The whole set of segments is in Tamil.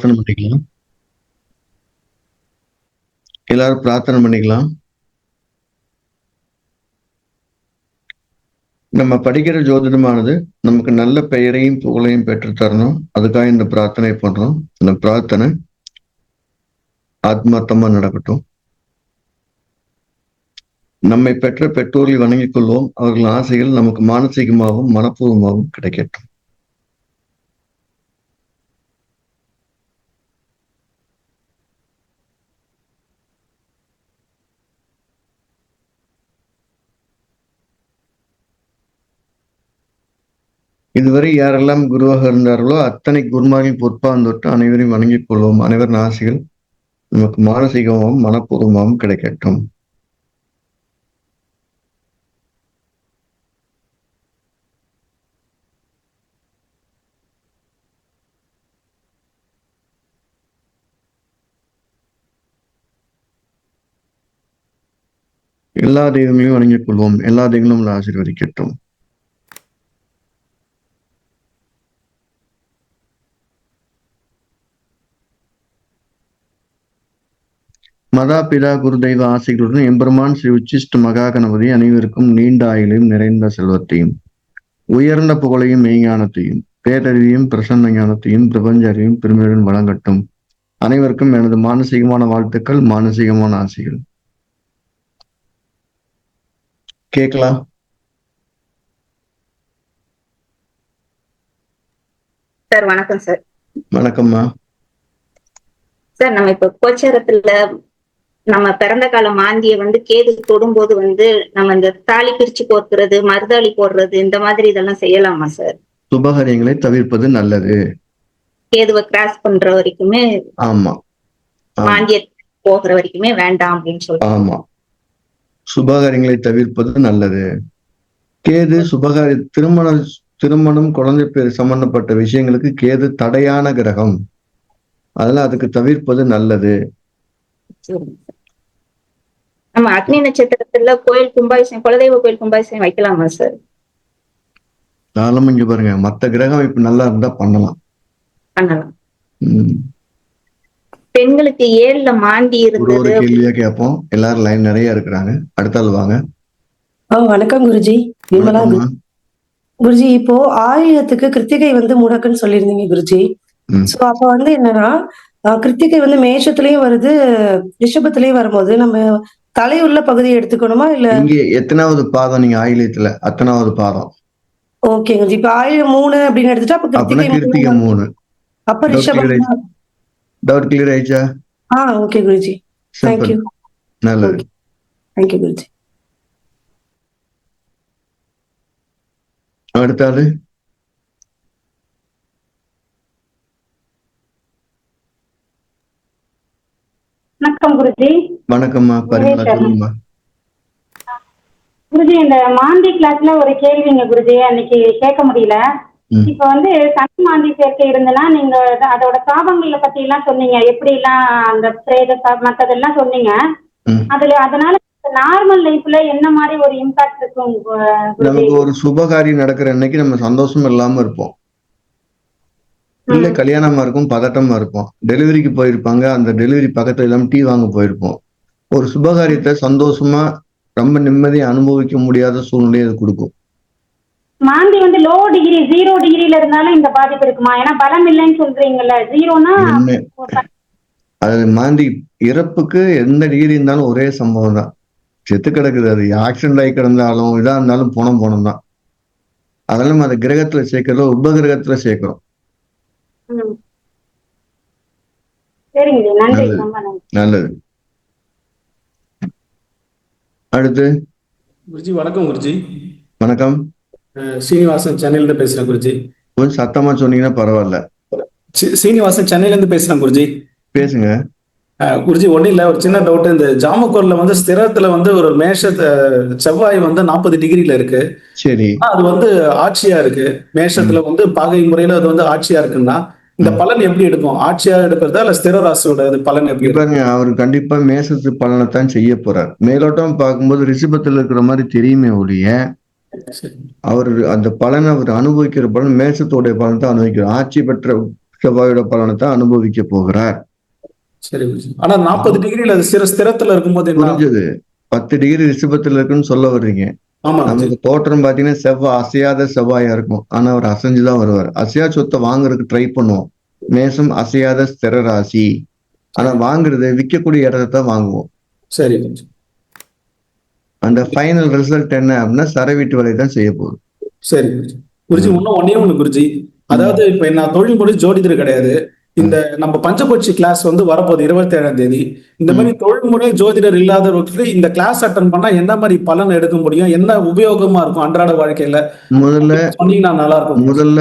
எல்லாரும் பிரார்த்தனை பண்ணிக்கலாம். எல்லாரும் பிரார்த்தனை பண்ணிக்கலாம். நம்ம படிக்கிற ஜோதிடமானது நமக்கு நல்ல பெயரையும் புகழையும் பெற்று தரணும். அதுக்காக இந்த பிரார்த்தனை பண்றோம். இந்த பிரார்த்தனை ஆத்மார்த்தமா நடக்கட்டும். நம்மை பெற்ற பெற்றோர்களை வணங்கிக் கொள்வோம். அவர்கள் ஆசைகள் நமக்கு மானசீகமாகவும் மனப்பூர்வமாகவும் கிடைக்கட்டும். இதுவரை யாரெல்லாம் குருவாக இருந்தார்களோ அத்தனை குருமாரின் பொற்பான் தொட்டு அனைவரையும் வணங்கிக் கொள்வோம். அனைவரின் ஆசைகள் நமக்கு மானசீகமாகவும் மனப்பூர்வமாகவும் கிடைக்கட்டும். எல்லா தெய்வங்களையும் வணங்கிக் கொள்வோம். எல்லா தெய்வங்களும் ஆசீர்வதிக்கட்டும். மதா பிதா குருதெய்வ ஆசைகளுடன் எம்பெருமான் ஸ்ரீ உச்சிஷ்ட மகா கணபதி அனைவருக்கும் நீண்ட ஆயுளையும் நிறைந்த செல்வத்தையும் உயர்ந்த புகழையும் மெய்ஞானத்தையும் பேரறிவையும் பிரசன்ன ஞானத்தையும் பிரபஞ்ச அறிவையும் பெருமையுடன் வழங்கட்டும். அனைவருக்கும் எனது மானசீகமான வாழ்த்துக்கள் மானசீகமான ஆசைகள். கேட்கலாம். சார் வணக்கம் சார். வணக்கம்மா. சார் நம்ம இப்ப கோச்சாரத்துல நம்ம பிறந்த கால மாந்திய வந்து கேது தொடும்போது வந்து நம்ம இந்த தாலி பிரிச்சு கோர்க்கிறது மருதாளி போடுறது இந்த மாதிரி இதெல்லாம் செய்யலாமா சார் சுபகாரியங்களை தவிர்ப்பது நல்லது. கேதுவை கிராஸ் பண்ற வரைக்குமே ஆமா. மாந்திய போகிற வரைக்குமே வேண்டாம் அப்படின்னு சொல்லிட்டு ஆமா. சுபகாரியங்களை தவிர்ப்பது நல்லது. கேது சுபகாரி திருமண திருமணம் குழந்தை பேர் சம்பந்தப்பட்ட விஷயங்களுக்கு கேது தடையான கிரகம். அதனால அதுக்கு தவிர்ப்பது நல்லது. நம்ம அக்னி நட்சத்திரத்துல கோயில் கும்பாபிஷேகம் குலதெய்வ கோயில் கும்பாபிஷேகம் வைக்கலாமா சார் தாராளமா இங்க பாருங்க. மத்த கிரகம் இப்ப நல்லா இருந்தா பண்ணலாம். பண்ணலாம். பெண்களுக்கு ஏழுல ஒரு இருந்தது. கேள்வியா கேட்போம். எல்லாரும் லைன் நிறைய இருக்கிறாங்க. அடுத்த ஆள் வாங்க. வணக்கம் குருஜி. குருஜி இப்போ ஆயிரத்துக்கு கிருத்திகை வந்து முடக்குன்னு சொல்லியிருந்தீங்க குருஜி. சோ அப்ப வந்து என்னன்னா கிருத்திகை வந்து மேஷத்துலயும் வருது ரிஷபத்திலயும் வரும்போது நம்ம தலையுள்ள பகுதியை எடுத்துக்கணுமா இல்ல? இங்க எத்தனாவது பாதம் நீங்க ஆயிலியத்துல? அத்தனாவது பாதம். ஓகே குருஜி. இப்ப ஆயிரம் மூணு அப்படின்னு எடுத்துட்டா அப்ப கிருத்திகை கிருத்திகை மூணு. அப்ப ரிஷபம். டவுட் கிளியர் ஆயிடுச்சா? ஆ ஓகே குருஜி. தேங்க்யூ நல்லது. Thank you Guruji. அடுத்த ஆளு வணக்கம் குருஜி வணக்கம்மா பரிமளா. சொல்லுங்கம்மா குருஜி இந்த மாந்தி கிளாஸ்ல ஒரு கேள்விங்க குருஜி அன்னைக்கு கேட்க முடியல. இப்ப வந்து சனி மாந்தி சேர்க்கை இருந்ததுன்னா நீங்க அத- அதோட சாபங்களை பத்தி எல்லாம் சொன்னீங்க எப்படி எல்லாம் அந்த பிரேத மத்ததெல்லாம் சொன்னீங்க. அதுல அதனால நார்மல் லைஃப்ல என்ன மாதிரி ஒரு இம்பாக்ட் இருக்கும் நமக்கு ஒரு சுபகாரியம் நடக்கிற அன்னைக்கு நம்ம சந்தோஷம் இல்லாம இருப்போம் இல்ல கல்யாணமா இருக்கும் பதட்டமா இருப்போம் டெலிவரிக்கு போயிருப்பாங்க அந்த டெலிவரி பக்கத்துல இல்லாம டீ வாங்க போயிருப்போம். ஒரு சுபகாரியத்தை சந்தோஷமா ரொம்ப நிம்மதியா அனுபவிக்க முடியாத சூழ்நிலையை அது கொடுக்கும். மாந்தி வந்து லோ டிகிரி ஜீரோ டிகிரில இருந்தாலும் இந்த பாதிப்பு இருக்குமா? ஏன்னா பலம் இல்லைன்னு சொல்றீங்கல்ல ஜீரோனா அது மாந்தி இறப்புக்கு எந்த டிகிரி இருந்தாலும் ஒரே சம்பவம் தான். செத்து கிடக்குது அது ஆக்சிடென்ட் ஆகி கிடந்தாலும் இதா இருந்தாலும் போனம் போனம் தான். அதெல்லாம் அந்த கிரகத்துல சேர்க்கறதோ உபகிரகத்துல சேர்க்கிறோம். சரிங்க ஜி, நன்றி. நல்லது. ரொம்ப நன்றி. நல்லது. அடுத்து? குருஜி வணக்கம் குருஜி. வணக்கம். சீனிவாசன் சென்னையிலேருந்து பேசுறேன் குருஜி. கொஞ்சம் சத்தமா சொன்னீங்கன்னா பரவாயில்ல. சீனிவாசன் சென்னையிலேருந்து பேசுறேன் குருஜி. பேசுங்க. குருஜி ஒன்றும் இல்லை. ஒரு சின்ன டவுட் இந்த ஜாமக்கோர்ல வந்து ஸ்திரத்துல வந்து ஒரு மேஷ செவ்வாய் வந்து நாற்பது டிகிரில இருக்கு. சரி. அது வந்து ஆட்சியா இருக்கு. மேஷத்துல வந்து பாகை முறையில அது வந்து ஆட்சியா இருக்குன்னா இந்த பலன் எப்படி எடுக்கும்? ஆட்சியா எடுக்கிறதா இல்ல ஸ்திர ராசியோட பலன் எப்படி பாருங்க அவர் கண்டிப்பா மேசத்து பலனைத்தான் செய்ய போறார். மேலோட்டம் பார்க்கும்போது ரிஷபத்துல இருக்கிற மாதிரி தெரியுமே ஒழிய. அவர் அந்த பலனை அவர் அனுபவிக்கிற பலன் மேசத்தோடைய பலன் தான் அனுபவிக்கிறார். ஆட்சி பெற்ற செவ்வாயோட பலனை தான் அனுபவிக்க போகிறார். சரி ஆனா நாற்பது டிகிரில அது சிற ஸ்திரத்துல இருக்கும்போது புரிஞ்சது. பத்து டிகிரி ரிஷபத்துல இருக்குன்னு சொல்ல வர்றீங்க. ஆமா. நமக்கு தோற்றம் பாத்தீங்கன்னா செவ்வாய் அசையாத செவ்வாயா இருக்கும். ஆனா அவர் அசைஞ்சுதான் வருவார். அசையா சொத்தை வாங்குறதுக்கு ட்ரை பண்ணுவோம். மேசம் அசையாத ஸ்திர ராசி. ஆனா வாங்குறது விற்கக்கூடிய இடத்தை வாங்குவோம். சரி. அந்த ஃபைனல் ரிசல்ட் என்ன அப்படின்னா சர வீட்டு வேலை தான் செய்ய போகுது. சரி குருஜி இன்னும் ஒன்னே ஒண்ணு குருஜி. அதாவது இப்ப நான் தொழில் முறை ஜோதிடர் கிடையாது. இந்த நம்ம பஞ்சபட்சி கிளாஸ் வந்து வரப்போகுது இருபத்தி ஏழாம் தேதி. இந்த மாதிரி தொழில்முறை ஜோதிடர் இல்லாதவர்களுக்கு இந்த கிளாஸ் அட்டன் பண்ணா என்ன மாதிரி பலன் எடுக்க முடியும்? என்ன உபயோகமா இருக்கும் அன்றாட வாழ்க்கையில? முதல்ல சொன்னீங்கன்னா நல்லா இருக்கும் முதல்ல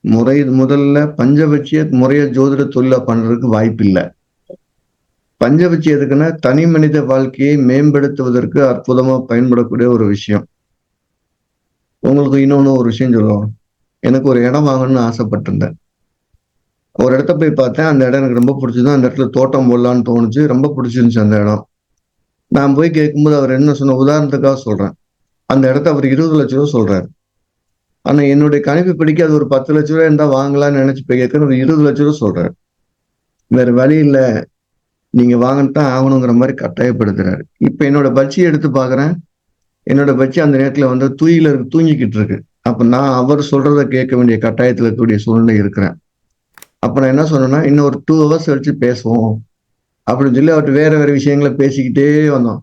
முறை முதல்ல பஞ்சபட்சிய முறைய ஜோதிட தொழில பண்றதுக்கு வாய்ப்பு இல்லை பஞ்சபட்சி எதுக்குன்னா தனி மனித வாழ்க்கையை மேம்படுத்துவதற்கு அற்புதமா பயன்படக்கூடிய ஒரு விஷயம். உங்களுக்கு இன்னொன்னு ஒரு விஷயம் சொல்லுவோம். எனக்கு ஒரு இடம் வாங்கணும்னு ஆசைப்பட்டிருந்தேன். ஒரு இடத்த போய் பார்த்தேன் அந்த இடம் எனக்கு ரொம்ப பிடிச்சது. அந்த இடத்துல தோட்டம் போடலான்னு தோணுச்சு. ரொம்ப பிடிச்சிருந்துச்சு அந்த இடம். நான் போய் கேட்கும்போது அவர் என்ன சொன்ன உதாரணத்துக்காக சொல்றேன். அந்த இடத்த அவர் இருபது லட்ச ரூபா சொல்றாரு. ஆனா என்னுடைய கணிப்பு படிக்க அது ஒரு பத்து லட்ச ரூபா இருந்தா வாங்கலாம்னு நினைச்சு போய் கேட்குறேன் ஒரு இருபது லட்ச ரூபா சொல்றாரு. வேற வழி நீங்கள் நீங்க வாங்கத்தான் ஆகணுங்கிற மாதிரி கட்டாயப்படுத்துறாரு. இப்ப என்னோட பட்சியை எடுத்து பாக்குறேன் என்னோட பட்சி அந்த நேரத்துல வந்து தூயில இருக்கு தூங்கிக்கிட்டு இருக்கு. அப்ப நான் அவர் சொல்கிறத கேட்க வேண்டிய கட்டாயத்துல இருக்கக்கூடிய சூழ்நிலை இருக்கிறேன். அப்புறம் நான் என்ன சொன்னேன்னா இன்னும் ஒரு டூ ஹவர்ஸ் கழிச்சு பேசுவோம். அப்படின்னு சொல்லி அவர்கிட்ட வேற வேற விஷயங்களை பேசிக்கிட்டே வந்தோம்.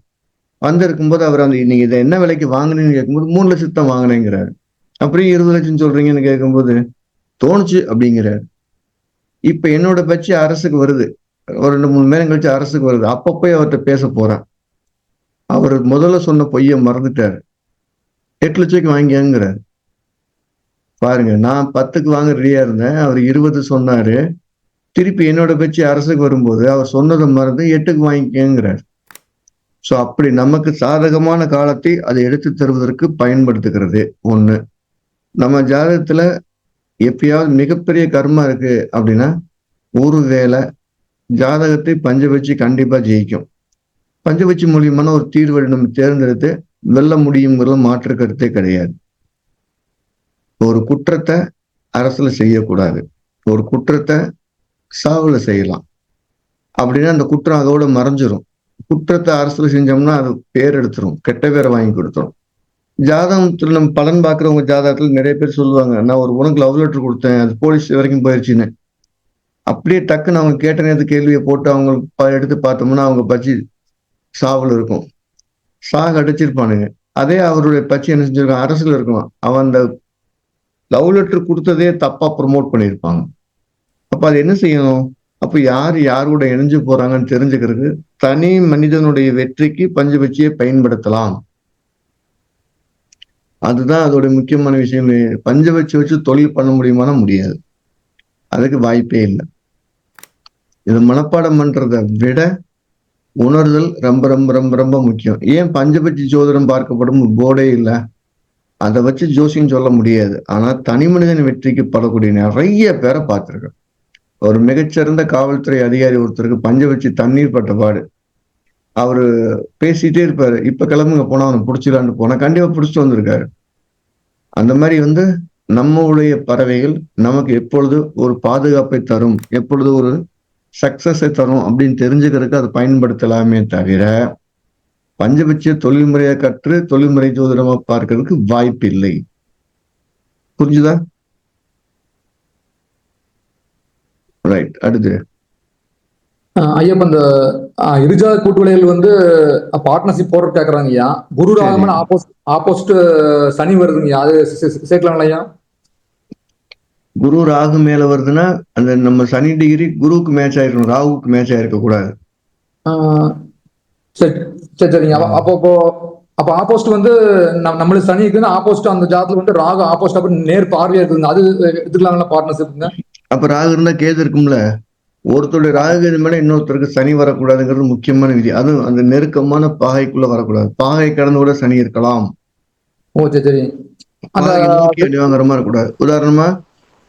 வந்திருக்கும்போது அவர் அந்த நீங்க இதை என்ன விலைக்கு வாங்கினீங்கன்னு கேட்கும்போது மூணு லட்சத்து தான் வாங்கினேங்கிறாரு. அப்படியே இருபது லட்சம் சொல்றீங்கன்னு கேட்கும்போது தோணுச்சு அப்படிங்கிறார். இப்ப என்னோட பட்சி அரசுக்கு வருது. ஒரு ரெண்டு மூணு நேரம் கழிச்சு அரசுக்கு வருது. அப்ப போய் அவர்கிட்ட பேச போறேன். அவர் முதல்ல சொன்ன பொய்யை மறந்துட்டாரு. எட்டு லட்சம் வாங்கியாங்கிறாரு. பாருங்க நான் பத்துக்கு வாங்க ரெடியா இருந்தேன். அவர் இருபது சொன்னாரு. திருப்பி என்னோட பட்சி அரசுக்கு வரும்போது அவர் சொன்னதை மறந்து எட்டுக்கு வாங்கிக்கங்கிறார். ஸோ அப்படி நமக்கு சாதகமான காலத்தை அதை எடுத்து தருவதற்கு பயன்படுத்துகிறது. ஒன்று நம்ம ஜாதகத்தில் எப்பயாவது மிகப்பெரிய கர்மா இருக்கு அப்படின்னா ஒரு வேலை ஜாதகத்தை பஞ்சபட்சி கண்டிப்பாக ஜெயிக்கும். பஞ்சபட்சி மூலியமான ஒரு தீர்வை நம்ம தேர்ந்தெடுத்து வெல்ல முடியுங்கிறது மாற்று கருத்தே கிடையாது. ஒரு குற்றத்தை அரசுல செய்யக்கூடாது. ஒரு குற்றத்தை சாவுல செய்யலாம். அப்படின்னா அந்த குற்றம் அதோட மறைஞ்சிரும். குற்றத்தை அரசுல செஞ்சோம்னா அது பேர் எடுத்துரும். கெட்ட பேரை வாங்கி கொடுத்துரும். ஜாதகத்துல நம்ம பலன் பார்க்குறவங்க ஜாதகத்துல நிறைய பேர் சொல்லுவாங்க நான் ஒரு உனக்கு லவ் லெட்டர் கொடுத்தேன் அது போலீஸ் வரைக்கும் போயிடுச்சுன்னு அப்படியே டக்குன்னு அவங்க கேட்ட நேரத்து கேள்வியை போட்டு அவங்களுக்கு எடுத்து பார்த்தோம்னா அவங்க பச்சி சாவில் இருக்கும். சாக அடிச்சிருப்பானுங்க. அதே அவருடைய பச்சி என்ன செஞ்சிருக்கான்? அரசுல இருக்கும் அவன் அந்த லவ் லெட்டர் கொடுத்ததே தப்பா ப்ரொமோட் பண்ணியிருப்பாங்க. அப்ப அது என்ன செய்யணும் அப்ப யார் யார் கூட இணைஞ்சு போறாங்கன்னு தெரிஞ்சுக்கிறதுக்கு தனி மனிதனுடைய வெற்றிக்கு பஞ்சபட்சியை பயன்படுத்தலாம். அதுதான் அதோட முக்கியமான விஷயம். பஞ்சபட்சி வச்சு தொழில் பண்ண முடியுமானா முடியாது. அதுக்கு வாய்ப்பே இல்லை. இது மனப்பாடம் பண்றதை விட உணர்தல் ரொம்ப ரொம்ப ரொம்ப ரொம்ப முக்கியம். ஏன் பஞ்சபட்சி ஜோதிடம் பார்க்கப்படும் போர்டே இல்லை? அதை வச்சு ஜோசியம் சொல்ல முடியாது. ஆனால் தனி மனிதன் வெற்றிக்கு படக்கூடிய நிறைய பேரை பார்த்துருக்கேன். ஒரு மிகச்சிறந்த காவல்துறை அதிகாரி ஒருத்தருக்கு பஞ்சபட்சி தண்ணீர் பட்ட பாடு. அவர் பேசிட்டே இருப்பாரு. இப்ப கிளம்புங்க போனா அவனை பிடிச்சிடலான்னு போனா கண்டிப்பா பிடிச்சிட்டு வந்திருக்காரு. அந்த மாதிரி வந்து நம்மளுடைய பறவைகள் நமக்கு எப்பொழுது ஒரு பாதுகாப்பை தரும் எப்பொழுது ஒரு சக்சஸை தரும் அப்படின்னு தெரிஞ்சுக்கிறதுக்கு அதை பயன்படுத்தலாமே தவிர பஞ்சபட்ச தொழில்முறையை கற்று தொழில்முறை ஜோதிடமா பார்க்கறதுக்கு வாய்ப்பு இல்லை. புரிஞ்சுதா? ரைட் அடுத்து. ஆஹ் ஐயா இப்ப இந்த ஆஹ் இருஜாத கூட்டுவிலைகள் வந்து பார்ட்னர்ஷிப் போடுறது கேக்குறாங்க ஐயா. குரு ராகமன் ஆப்போசிட் ஆப்போசிட் சனி வருதுங்கய்யா அது சே- சே- சேர்க்கலாங்களா ஐயா? குரு ராகு மேல வருதுன்னா அந்த நம்ம சனி டிகிரி குருவுக்கு மேட்ச் ஆயிருக்கணும் ராகுக்கு மேட்ச் ஆயிருக்க கூடாது சரி சரி சரிங்க. அப்ப அப்போ அப்போ ஆப்போசிட் வந்து நம்ம நம்மளுக்கு சனி இருக்குன்னா ஆப்போசிட் அந்த ஜாதத்துல வந்து ராகு ஆப்போசிட் அப்படி நேர் பார்வையா இருக்குதுங்க. அது எடுத்துக்கலாங்களா பார்ட்னர்ஷிப்ங்க அப்ப ராகு இருந்தா கேது இருக்கும்ல. ஒருத்தருடைய ராகு கேது மேல இன்னொருத்தருக்கு சனி வரக்கூடாதுங்கிறது முக்கியமான விதி. அதுவும் அந்த நெருக்கமான பாகைக்குள்ள வரக்கூடாது. பாகை கடந்து கூட சனி இருக்கலாம். ஓ சரி சரி. நோக்கி அடி வாங்குற மாதிரி இருக்கக்கூடாது. உதாரணமா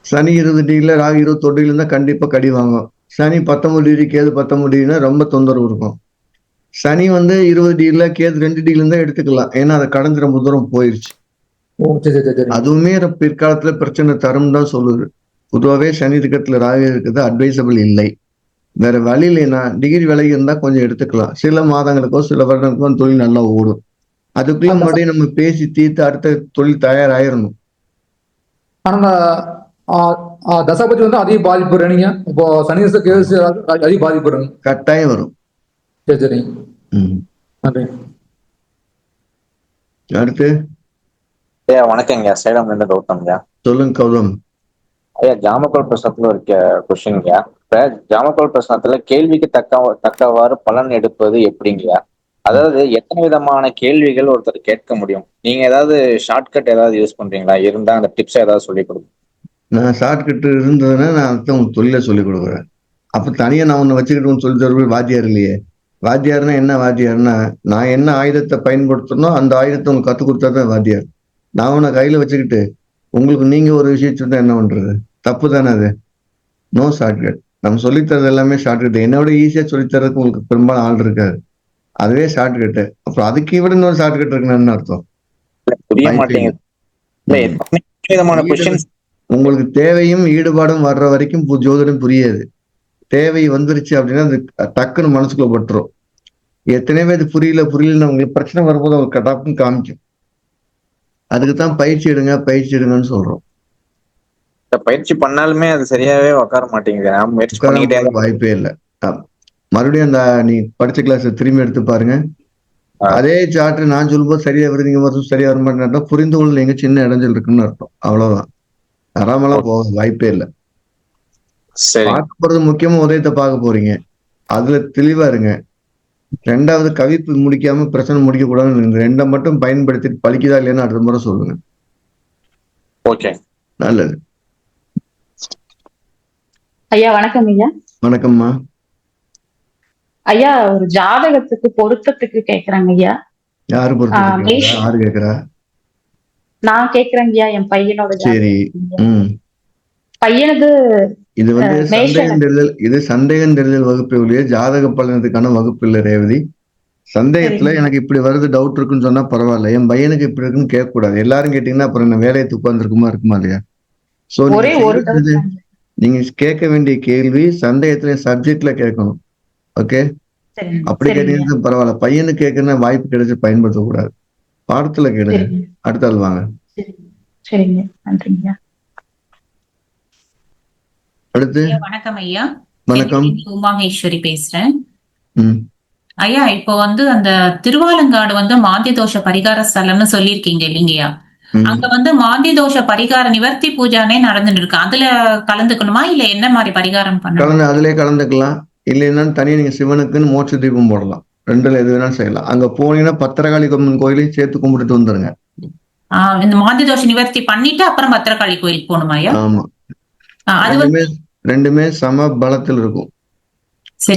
சனி இருபது டிகிரில ராகு இருபத்தொரு டிகிரில இருந்தா கண்டிப்பா கடி வாங்கும். சனி பத்தொன்பது டிகிரி கேது பத்தொன்பது டிகிரினா ரொம்ப தொந்தரவு இருக்கும். சனி வந்து இருபது டிகிரில கேது ரெண்டு டிகிரில இருந்தா எடுத்துக்கலாம். ஏன்னா அதை கடந்து ரொம்ப தூரம் போயிருச்சு அதுவுமே பிற்காலத்துல பிரச்சனை தரும் தான் சொல்லுது. பொதுவாகவே சனி இருக்கத்துல ராகு இருக்கிறது அட்வைசபிள் இல்லை. வேற வழி இல்லைன்னா டிகிரி விலகி இருந்தா கொஞ்சம் எடுத்துக்கலாம். சில மாதங்களுக்கோ சில வருடங்களுக்கோ தொழில் நல்லா ஓடும். அதுக்குள்ள மறுபடியும் நம்ம பேசி தீர்த்து அடுத்த தொழில் தயாராயிரணும். ஆனா தசாபதி வந்து அதிக பாதிப்பு இப்போ சனி அதிக பாதிப்பு கட்டாயம் வரும். சரி ம். நன்றி. அடுத்து ஐயா வணக்கங்க சேலம் இருந்து கௌதம்யா சொல்லுங்க கௌதம். ஐயா ஜாமக்கோல் பிரശ്னத்துல ஒரு கொஸ்டின்யா இப்ப ஜாமக்கோல் பிரശ്னத்துல கேள்விக்கு தக்க தக்கவாறு பலன் எடுப்பது எப்படிங்கய்யா அதாவது எத்தனை விதமான கேள்விகள் ஒருத்தர் கேட்க முடியும்? நீங்க ஏதாவது ஷார்ட்கட் ஏதாவது யூஸ் பண்றீங்களா? இருந்தா அந்த டிப்ஸ் ஏதாவது சொல்லி கொடுங்க. நான் ஷார்ட்கட் இருந்ததுன்னா நான் அடுத்த உங்க தொழிலை சொல்லிக் கொடுக்குறேன். அப்ப தனியா நான் உன்னை வச்சுக்கிட்டு சொல்லி தருவது வாத்தியார் இல்லையே. வாத்தியார்னா என்ன வாத்தியார்னா நான் என்ன ஆயுதத்தை பயன்படுத்தணும் அந்த ஆயுதத்தை உங்களுக்கு கற்றுக் கொடுத்தா தான் வாத்தியார். நான் உன்னை கையில வச்சுக்கிட்டு உங்களுக்கு நீங்க ஒரு விஷயம் சொன்னா என்ன பண்றது? தப்பு தானே அது? நோ ஷார்ட்கட் நம்ம சொல்லித்தரது எல்லாமே ஷார்ட்கட் என்னோட ஈஸியா சொல்லித்தரதுக்கு உங்களுக்கு பெரும்பாலும் ஆள் இருக்காது அதுவே ஷார்ட்கட் அப்புறம் அதுக்கு விட இன்னொரு ஷார்ட்கட் இருக்குன்னு அர்த்தம்? உங்களுக்கு தேவையும் ஈடுபாடும் வர்ற வரைக்கும் ஜோதிடம் புரியாது. தேவை வந்துருச்சு அப்படின்னா அது டக்குன்னு மனசுக்குள்ள பட்டுரும் எத்தனை பேர் புரியல புரியலன்னு உங்களுக்கு பிரச்சனை வரும்போது அவங்க கட்டாப்புன்னு காமிக்கும். அதுக்கு தான் பயிற்சி எடுங்க பயிற்சி எடுங்கன்னு சொல்றோம். பயிற்சி பண்ணாலுமே அது சரியாவே உட்கார மாட்டேங்குது. வாய்ப்பே இல்லை. மறுபடியும் அந்த நீ படிச்ச கிளாஸ் திரும்பி எடுத்து பாருங்க. அதே சார்ட் நான் சொல்லும்போது சரியா வருதுங்க வருஷம் சரியா வர மாட்டேன் புரிந்து கொள்ள எங்க சின்ன இடைஞ்சல் இருக்குன்னு அர்த்தம். அவ்வளவுதான். வராமலாம் போக வாய்ப்பே இல்லை. பார்க்க போறது முக்கியமா உதயத்தை பார்க்க போறீங்க. அதுல தெளிவா இருங்க. ரெண்டாவது கவிப்பு முடிக்காம பிரச்சனை முடிக்க கூடாதுன்னு இந்த ரெண்டை மட்டும் பயன்படுத்தி பழிக்குதா இல்லையான்னு அடுத்த முறை சொல்லுங்க. ஓகே. நல்லது. ஐயா வணக்கம் ஐயா. வணக்கம்மா. ஐயா ஒரு ஜாதகத்துக்கு பொருத்தத்துக்கு கேக்குறாங்க ஐயா. யாரு. யாரு கேக்குறா? நான் கேக்குறேங்க ஐயா என் பையனோட சரி. பையனுக்கு இது வந்து சந்தேகம் தெரிதல் இது சந்தேகம் தெரிதல் வகுப்பு ஒழிய ஜாதக பலனத்துக்கான வகுப்பு இல்லை ரேவதி. சந்தேகத்துல. எனக்கு இப்படி வருது டவுட் இருக்குன்னு சொன்னா பரவாயில்ல. என் பையனுக்கு இப்படி இருக்குன்னு கேட்க கூடாது எல்லாரும் கேட்டீங்கன்னா அப்புறம் என்ன வேலையை உட்கார்ந்துருக்குமா இருக்குமா இல்லையா? சோ நீங்க கேட்க வேண்டிய கேள்வி சந்தேகத்துல சப்ஜெக்ட்ல கேட்கணும். ஓகே அப்படி கேட்டீங்கன்னா பரவாயில்ல. பையனுக்கு கேட்கணும் வாய்ப்பு கிடைச்சு பயன்படுத்தக்கூடாது. பாடத்துல சரிங்க. அடுத்த ஆள் வாங்க. சரிங்க. நன்றிங்க. அடுத்து? வணக்கம் ஐயா. வணக்கம். உமாமேஸ்வரி பேசுறேன். ஐயா இப்போ வந்து அந்த திருவாலங்காடு வந்து மாந்திய தோஷ பரிகார ஸ்தலம்னு சொல்லியிருக்கீங்க இல்லைங்கய்யா. அங்க வந்து மாந்திய தோஷ பரிகார நிவர்த்தி பூஜானே நடந்துட்டு இருக்கு அதுல கலந்துக்கணுமா? இல்ல என்ன மாதிரி பரிகாரம் பண்ணணும்? கலந்து அதிலே கலந்துக்கலாம். இல்லைன்னா தனியா நீங்க சிவனுக்குன்னு மோட்ச தீபம் போடலாம். ரெண்டுல எது வேணாலும் செய்யலாம். அங்க போனீங்கன்னா பத்திரகாளி கொம்மன் கோயிலையும் சேர்த்து கும்பிட்டுட்டு வந்துருங்க. இந்த மாந்திய தோஷ நிவர்த்தி பண்ணிட்டு அப்புறம் பத்திரகாளி கோயிலுக்கு போகணுமா ஐயா? ஆமா. அது வந்து ரெண்டுமே சம பலத்தில் இருக்கும்.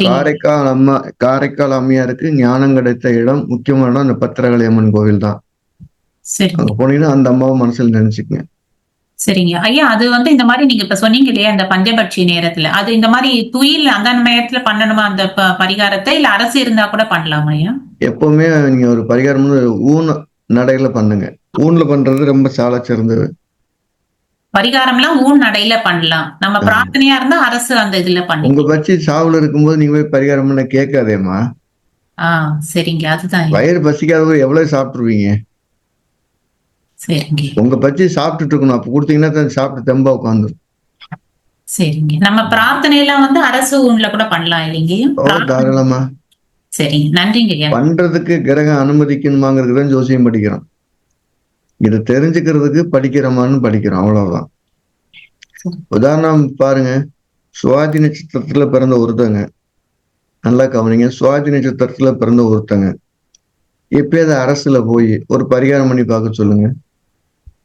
காரைக்கால் அம்மா காரைக்கால் அம்மையாருக்கு ஞானம் கிடைத்த இடம் முக்கியமான இடம் அந்த பத்திரகாளி அம்மன் கோவில் தான். அங்க போனீங்கன்னா அந்த அம்மாவை மனசுல நினைச்சுக்கங்க. சரிங்க. ஐயா அது வந்து இந்த மாதிரி நீங்க இப்ப சொன்னீங்க இல்லையா இந்த பஞ்சபட்சி நேரத்துல. அது இந்த மாதிரி துயில் அந்த நேரத்துல பண்ணணுமா அந்த பரிகாரத்தை? இல்ல அரசு இருந்தா கூட பண்ணலாமா ஐயா? எப்பவுமே நீங்க ஒரு பரிகாரம் ஊன் நடையில பண்ணுங்க. ஊன்ல பண்றது ரொம்ப சால சிறந்தது. பரிகாரம்லாம் ஊன் நடையில பண்ணலாம். நம்ம. பிரார்த்தனையா இருந்தா அரசு அந்த இதுல பண்ணி உங்க பட்சி சாவுல இருக்கும்போது நீங்க போய் பரிகாரம் பண்ண கேட்காதேம்மா. ஆஹ் சரிங்க. அதுதான். வயிறு பசிக்காதவங்க எவ்வளவு சாப்பிட்டுருவீங்க? சரிங்க. உங்க பச்சி சாப்பிட்டுட்டு இருக்கணும் அப்ப கொடுத்தீங்கன்னா சாப்பிட்டு தெம்பா உட்காந்துரும். சரிங்க. நம்ம பிரார்த்தனை எல்லாம் வந்து அரசு ஊன்ல கூட பண்ணலாம் பிரார்த்தனை- தாராளமா. சரிங்க. நன்றிங்க பண்றதுக்கு கிரகம் அனுமதிக்கணுமாங்கிறது தான் ஜோசியம் படிக்கிறோம். இதை தெரிஞ்சுக்கிறதுக்கு படிக்கிறோமான்னு படிக்கிறோம் அவ்வளவுதான். உதாரணம் பாருங்க சுவாதி நட்சத்திரத்துல பிறந்த ஒருத்தங்க. நல்லா கவனிங்க சுவாதி நட்சத்திரத்துல பிறந்த ஒருத்தங்க. எப்பயாவது அரசுல போய் ஒரு பரிகாரம் பண்ணி பார்க்க சொல்லுங்க.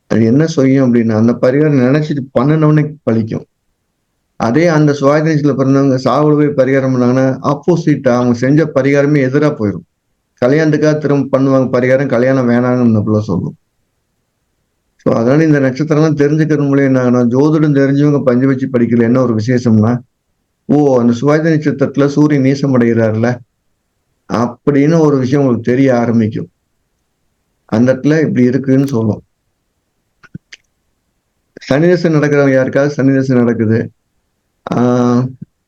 அது என்ன செய்யும் அப்படின்னா அந்த பரிகாரம் நினைச்சிட்டு பண்ணினவனே பழிக்கும். அதே அந்த சுவாதி நட்சத்திரத்துல பிறந்தவங்க சாவுல போய் பரிகாரம் பண்ணாங்கன்னா ஆப்போசிட்டா அவங்க செஞ்ச பரிகாரமே எதிரா போயிடும் கல்யாணத்துக்காக திரும்ப பண்ணுவாங்க பரிகாரம் கல்யாணம் வேணாங்கன்னு இந்த சொல்லும். ஸோ அதனால இந்த நட்சத்திரம்லாம் தெரிஞ்சுக்கிறது மூலியம் என்ன ஜோதிடம் தெரிஞ்சவங்க பஞ்சு வச்சு படிக்கல என்ன ஒரு விசேஷம்னா ஓ அந்த சுவாதி நட்சத்திரத்துல சூரியன் நீசம் அடைகிறாருல அப்படின்னு ஒரு விஷயம் உங்களுக்கு தெரிய ஆரம்பிக்கும். அந்த இடத்துல இப்படி இருக்குன்னு சொல்லும். சனி தசை நடக்கிறவங்க யாருக்காவது சனி நடக்குது.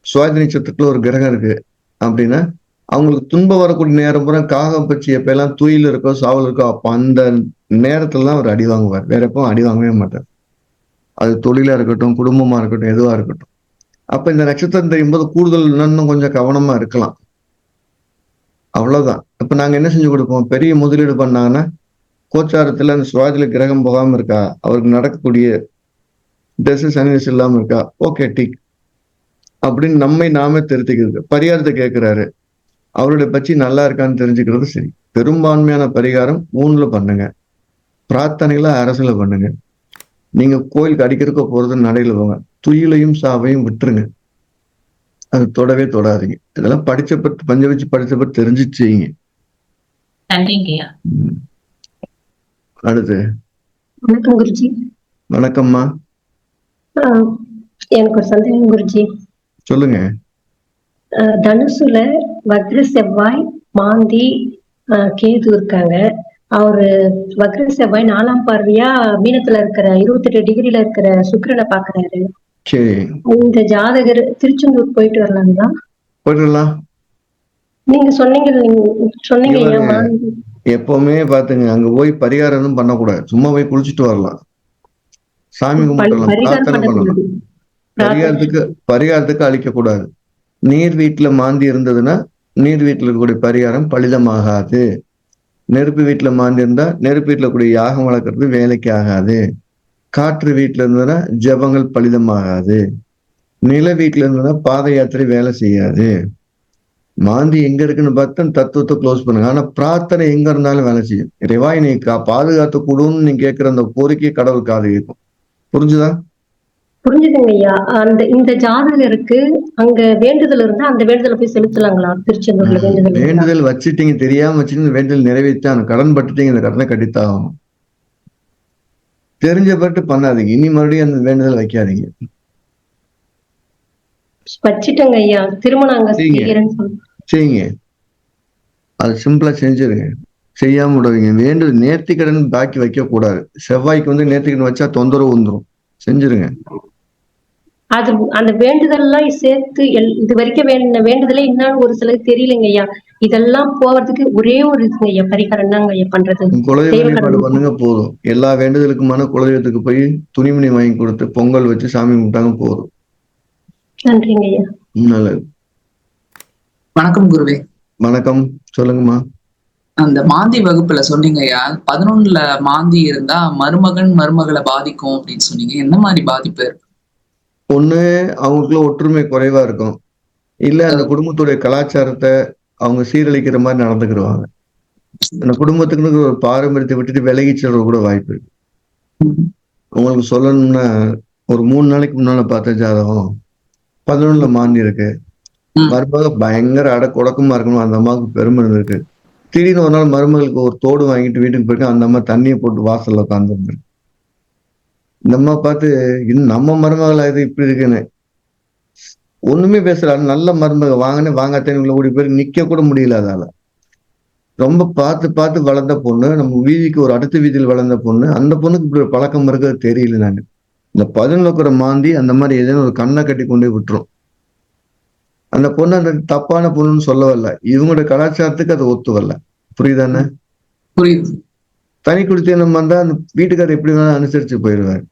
சுவாதி நட்சத்திரத்துல ஒரு கிரகம் இருக்கு அப்படின்னா அவங்களுக்கு துன்பம் வரக்கூடிய நேரம் பூரா காகம் பட்சி எப்பெல்லாம் தூயில் இருக்கோ சாவல் இருக்கோ அப்போ அந்த நேரத்துல தான் அவர் அடி வாங்குவார். வேற எப்பவும் அடி வாங்கவே மாட்டார். அது தொழிலா இருக்கட்டும் குடும்பமா இருக்கட்டும் எதுவா இருக்கட்டும். அப்ப இந்த நட்சத்திரம் தெரியும் போது கூடுதல் இன்னும் கொஞ்சம் கவனமா இருக்கலாம். அவ்வளவுதான். இப்ப நாங்க என்ன செஞ்சு கொடுப்போம்? பெரிய முதலீடு பண்ணாங்கன்னா கோச்சாரத்துல அந்த சுவாதியில கிரகம் போகாம இருக்கா? அவருக்கு நடக்கக்கூடிய தசை சனி இல்லாம இருக்கா? Okay tick. அப்படின்னு நம்மை நாமே திருத்திக்கிறது. பரிகாரத்தை கேட்கிறாரு அவருடைய பட்சி நல்லா இருக்கான்னு தெரிஞ்சுக்கிறது சரி. பெரும்பான்மையான பரிகாரம் மூணுல பண்ணுங்க. பிரார்த்தனைகளை அரசுல பண்ணுங்க. நீங்க கோயிலுக்கு அடிக்கிறக்க போறது நடையில போங்க. துயிலையும் சாவையும் விட்டுருங்க. அது தொடவே தொடாதீங்க. இதெல்லாம் படிச்சப்பட்டு பஞ்ச வச்சு படிச்சப்பட்டு தெரிஞ்சு செய்யுங்க. அடுத்து. வணக்கம் குருஜி. வணக்கம்மா. எனக்கு ஒரு சந்தேகம் குருஜி. சொல்லுங்க. தனுசுல வக்ர செவ்வாய் மாந்தி கேது இருக்காங்க. அவரு வக்ர செவ்வாய் நாலாம் பார்வையா மீனத்துல இருக்கிற இருபத்தெட்டு டிகிரில இருக்கிற சுக்கிரனை பாக்குறாரு. இந்த ஜாதகர் திருச்செந்தூர் போயிட்டு வரலாங்களா? போயிடலாம் நீங்க சொன்னீங்க சொன்னீங்க எப்பவுமே பாத்துங்க அங்க போய் பரிகாரம் பண்ணக்கூடாது சும்மா போய் குளிச்சுட்டு வரலாம். சாமி கும்பிடலாம் பிரார்த்தனை பண்ணலாம். பரிகாரத்துக்கு பரிகாரத்துக்கு அழிக்க கூடாது. நீர் வீட்டில் மாந்தி இருந்ததுன்னா நீர் வீட்டில் இருக்கக்கூடிய பரிகாரம் பலிதமாகாது. நெருப்பு வீட்டில் மாந்தி இருந்தா நெருப்பு வீட்டில் கூடிய யாகம் வளர்க்கறது வேலைக்கு ஆகாது. காற்று வீட்டில் இருந்ததுன்னா ஜெபங்கள் பலிதமாகாது. நில வீட்டில் இருந்ததுன்னா பாத யாத்திரை வேலை செய்யாது. மாந்தி எங்க இருக்குன்னு பார்த்தா தத்துவத்தை க்ளோஸ் பண்ணுங்க. ஆனா பிரார்த்தனை எங்க இருந்தாலும் வேலை செய்யும். இறைவா நீ கா- பாதுகாத்து கொடுன்னு நீ கேட்கிற அந்த கோரிக்கை கடவுள் காது கேட்கும். புரிஞ்சுதா? புரிஞ்சுதுங்க ஐயா அந்த இந்த ஜாதகருக்கு அங்க வேண்டுதல் இருந்தா அந்த வேண்டுதலை போய் செலுத்தலாங்களா? திருச்செந்தூர்ல வேண்டுதல்? வேண்டுதல் வச்சுட்டீங்க தெரியாம வச்சுட்டு வேண்டுதல் நிறைவேற்றான் கடன் பட்டுட்டீங்க இந்த கடனை கட்டித்தாகணும் தெரிஞ்சப்பட்டு பண்ணாதீங்க. இனி மறுபடியும் அந்த வேண்டுதல் வைக்காதீங்க. வச்சிட்டேங்க ஐயா திருமணம் செய்யுங்க. அது சிம்பிளா செஞ்சிருங்க. செய்யாம விடாதீங்க. வேண்டுதல் நேர்த்தி கடன் பாக்கி வைக்க கூடாது செவ்வாய்க்கு வந்து நேர்த்தி கடன் வச்சா தொந்தரவு வந்துரும். செஞ்சிருங்க. அது அந்த வேண்டுதல் எல்லாம் சேர்த்து எல்- இது வரைக்கும் வேண்டின வேண்டுதலே என்னன்னு ஒரு சிலருக்கு தெரியலைங்க ஐயா. இதெல்லாம் போவதுக்கு ஒரே ஒரு இதுங்க ஐயா. பரிகாரம் தாங்க ஐயா பண்றது? குலதெய்வ வழிபாடு. பண்ணுங்க போதும். எல்லா வேண்டுதலுக்குமான குலதெய்வத்துக்கு போய் துணிமணி வாங்கி கொடுத்து பொங்கல் வச்சு சாமி கும்பிட்டாங்க போதும். நன்றிங்க ஐயா. நல்லது. வணக்கம் குருவே. வணக்கம். சொல்லுங்கம்மா. அந்த மாந்தி வகுப்புல சொன்னீங்கய்யா பதினொன்னுல மாந்தி இருந்தா மருமகன் மருமகளை பாதிக்கும் அப்படின்னு சொன்னீங்க. என்ன மாதிரி பாதிப்பு இருக்கு? ஒண்ணு அவங்களுக்குள்ள ஒற்றுமை குறைவா இருக்கும். இல்ல அந்த குடும்பத்துடைய கலாச்சாரத்தை அவங்க சீரழிக்கிற மாதிரி நடந்துக்கிடுவாங்க. அந்த குடும்பத்துக்குன்னு ஒரு பாரம்பரியத்தை விட்டுட்டு விலகி செல்ற கூட வாய்ப்பு இருக்கு. உங்களுக்கு சொல்லணும்னா ஒரு மூணு நாளைக்கு முன்னால பார்த்த ஜாதகம் பதினொன்னுல மாந்தி இருக்கு. மருமக பயங்கர அடக்க உடக்கமா இருக்கணும். அந்த அம்மாவுக்கு பெருமை இருந்திருக்கு. திடீர்னு ஒரு நாள் மருமகளுக்கு ஒரு தோடு வாங்கிட்டு வீட்டுக்கு போயிருக்கு அந்த அம்மா தண்ணியை போட்டு வாசல்ல உட்காந்துருக்கு இந்த அம்மா பார்த்து இன்னும் நம்ம மருமகளா இது இப்படி இருக்குன்னு. ஒண்ணுமே பேசல. நல்ல மருமக. வாங்கினே வாங்காத்தேன்னு ஓடி போய் நிக்க கூட முடியல அதால. ரொம்ப பார்த்து பார்த்து வளர்ந்த பொண்ணு. நம்ம வீதிக்கு ஒரு அடுத்த வீதியில் வளர்ந்த பொண்ணு. அந்த பொண்ணுக்கு இப்படி ஒரு பழக்கம் இருக்கிறது தெரியல நாங்க இந்த பதினொன்று இருக்கிற மாந்தி அந்த மாதிரி ஏதேனும் ஒரு கண்ணை கட்டி கொண்டு போய் விட்டுரும். அந்த பொண்ணு அந்த தப்பான பொண்ணுன்னு சொல்ல வரல இவங்களோட கலாச்சாரத்துக்கு அது ஒத்து வரல புரியுதானே? புரியுது. தனி குடித்தனம் வந்தா அந்த வீட்டுக்காரர் எப்படி வேணாலும் அனுசரிச்சு போயிடுவார்.